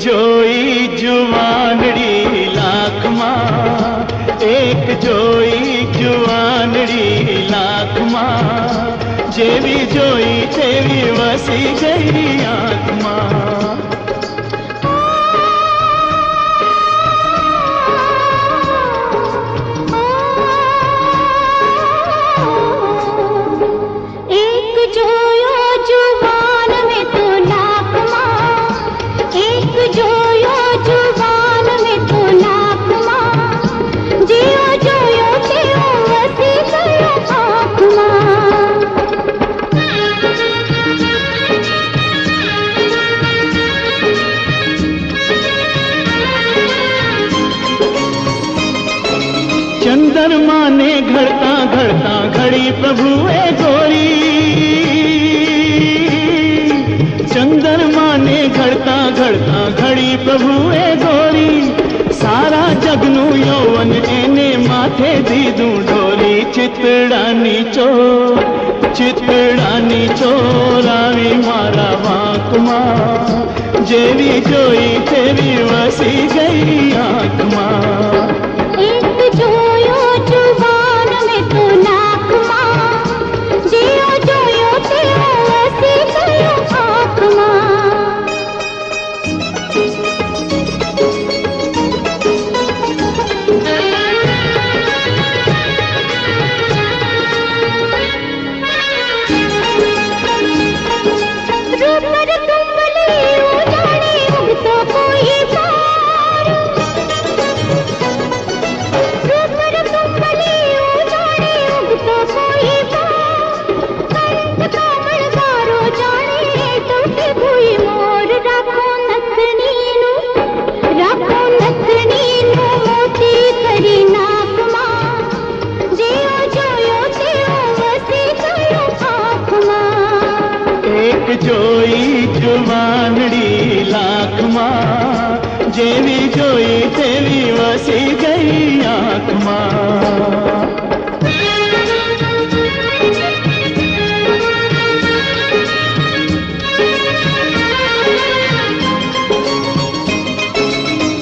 જોઈ જુવાનડી લાખમાં એક જોઈ જુવાનડી લાખમાં જેવી જોઈ તેવી વસી ગઈ ચંદ્રમાને ઘડતા ઘડતા ઘડી પ્રભુએ ગોરી ચંદ્રમાને ઘડતા ઘડતા ઘડી પ્રભુએ ગોરી સારા જગનું યૌવન એને માથે દીધું ઢોરી. ચિતડાની ચોર ચિતડાની ચોરાવી મારા વાંકમાં. જેવી જોઈ તેવી વસી ગઈ આંખમાં. એક જોઈ જુવાનડી લાખમાં, જેવી જોઈ તેવી વસી ગઈ આંખમાં.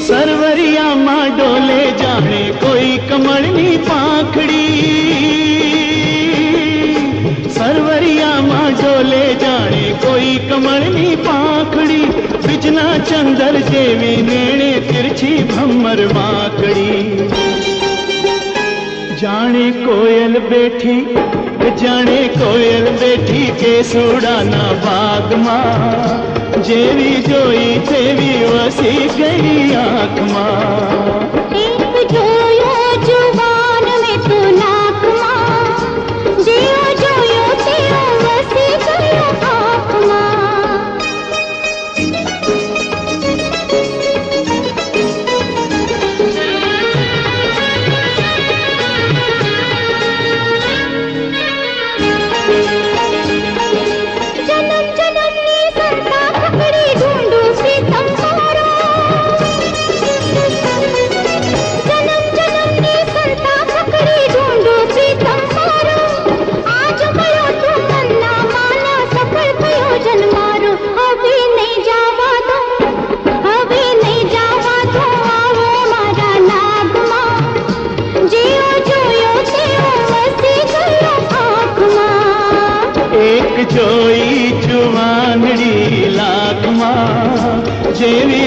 સરવરિયામાં ડોલે જાણે કોઈ કમળની પાંખડી. સરવરિયામાં ડોલે જાણે કોઈ કમળની પાંખડી બીજના ચંદર જેવી નેણે તિરછી ભમર વાંકડી જાણે કોયલ બેઠી જાણે કોયલ બેઠી કેસુડાના બાગમાં જેવી જોઈ તેવી વસી ગઈ આંખમાં செவி